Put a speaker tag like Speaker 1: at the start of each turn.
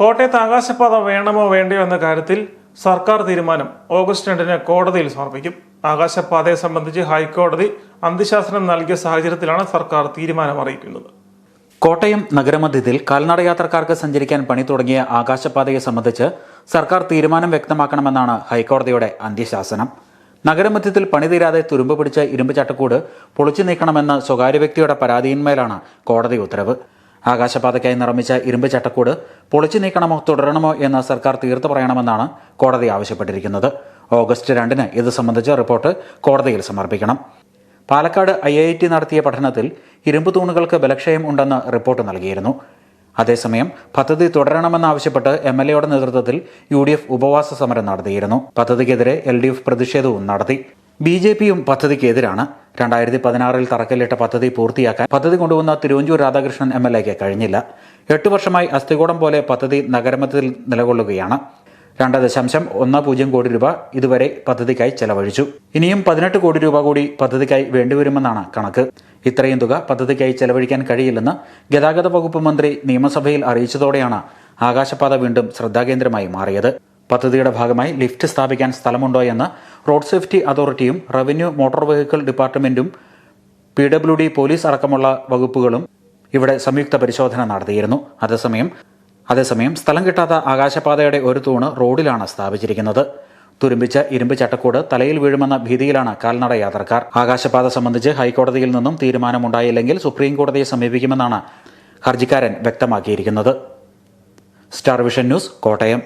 Speaker 1: കോട്ടയത്ത് ആകാശപാത വേണമോ വേണ്ടയോ എന്ന കാര്യത്തിൽ സർക്കാർ തീരുമാനം ഓഗസ്റ്റ് രണ്ടിന് കോടതിയിൽ സമർപ്പിക്കും. ആകാശപാതയെ സംബന്ധിച്ച് ഹൈക്കോടതി അന്ത്യശാസനം നൽകിയ സാഹചര്യത്തിലാണ് സർക്കാർ തീരുമാനം അറിയിക്കുന്നത്.
Speaker 2: കോട്ടയം നഗരമധ്യത്തിൽ കാൽനട യാത്രക്കാർക്ക് സഞ്ചരിക്കാൻ പണി തുടങ്ങിയ ആകാശപാതയെ സംബന്ധിച്ച് സർക്കാർ തീരുമാനം വ്യക്തമാക്കണമെന്നാണ് ഹൈക്കോടതിയുടെ അന്ത്യശാസനം. നഗരമധ്യത്തിൽ പണി തീരാതെ തുരുമ്പ് പിടിച്ച ഇരുമ്പ് ചട്ടക്കൂട് പൊളിച്ചു നീക്കണമെന്ന സ്വകാര്യ വ്യക്തിയുടെ പരാതിയിന്മേലാണ് കോടതി ഉത്തരവ്. ആകാശപാതയ്ക്കായി നിർമ്മിച്ച ഇരുമ്പ് ചട്ടക്കൂട് പൊളിച്ചു നീക്കണമോ തുടരണമോ എന്ന് സർക്കാർ തീർത്തു പറയണമെന്നാണ് കോടതി ആവശ്യപ്പെട്ടിരിക്കുന്നത്. ഓഗസ്റ്റ് രണ്ടിന് ഇത് സംബന്ധിച്ച റിപ്പോർട്ട് കോടതിയിൽ സമർപ്പിക്കണം. പാലക്കാട് ഐ ഐ ടി നടത്തിയ പഠനത്തിൽ ഇരുമ്പ് തൂണുകൾക്ക് ബലക്ഷയം ഉണ്ടെന്ന് റിപ്പോർട്ട് നൽകിയിരുന്നു. അതേസമയം പദ്ധതി തുടരണമെന്നാവശ്യപ്പെട്ട് എം എൽ എയുടെ നേതൃത്വത്തിൽ യു ഡി എഫ് ഉപവാസ സമരം നടത്തിയിരുന്നു. പദ്ധതിക്കെതിരെ എൽ ഡി എഫ് പ്രതിഷേധവും നടത്തി. ബി ജെ പിയും പദ്ധതിക്കെതിരാണ്. രണ്ടായിരത്തി പതിനാറിൽ തറക്കല്ലിട്ട പദ്ധതി പൂർത്തിയാക്കാൻ പദ്ധതി കൊണ്ടുവന്ന തിരുവഞ്ചൂർ രാധാകൃഷ്ണൻ എം എൽ എക്ക് കഴിഞ്ഞില്ല. എട്ട് വർഷമായി അസ്ഥികൂടം പോലെ പദ്ധതി നഗരമത്തിൽ നിലകൊള്ളുകയാണ്. രണ്ട് ദശാംശം ഒന്ന് പൂജ്യം കോടി രൂപ ഇതുവരെ പദ്ധതിക്കായി ചെലവഴിച്ചു. ഇനിയും പതിനെട്ട് കോടി രൂപ കൂടി പദ്ധതിക്കായി വേണ്ടിവരുമെന്നാണ് കണക്ക്. ഇത്രയും തുക പദ്ധതിക്കായി ചെലവഴിക്കാൻ കഴിയില്ലെന്ന് ഗതാഗത വകുപ്പ് മന്ത്രി നിയമസഭയിൽ അറിയിച്ചതോടെയാണ് ആകാശപാത വീണ്ടും ശ്രദ്ധാകേന്ദ്രമായി മാറിയത്. പദ്ധതിയുടെ ഭാഗമായി ലിഫ്റ്റ് സ്ഥാപിക്കാൻ സ്ഥലമുണ്ടോ എന്ന് റോഡ് സേഫ്റ്റി അതോറിറ്റിയും റവന്യൂ മോട്ടോർ വെഹിക്കിൾ ഡിപ്പാർട്ട്മെന്റും പി ഡബ്ല്യു ഡി പോലീസ് അടക്കമുള്ള വകുപ്പുകളും ഇവിടെ സംയുക്ത പരിശോധന നടത്തിയിരുന്നു. അതേസമയം അതേസമയം സ്ഥലം കിട്ടാത്ത ആകാശപാതയുടെ ഒരു തൂണ് റോഡിലാണ് സ്ഥാപിച്ചിരിക്കുന്നത്. തുരുമ്പിച്ച ഇരുമ്പ് ചട്ടക്കൂട് തലയിൽ വീഴുമെന്ന ഭീതിയിലാണ് കാൽനട യാത്രക്കാർ. ആകാശപാത സംബന്ധിച്ച് ഹൈക്കോടതിയിൽ നിന്നും തീരുമാനമുണ്ടായില്ലെങ്കിൽ സുപ്രീം കോടതിയെ സമീപിക്കുമെന്നാണ് ഹർജിക്കാരൻ വ്യക്തമാക്കിയിരിക്കുന്നത്. Star vision news Kottayam.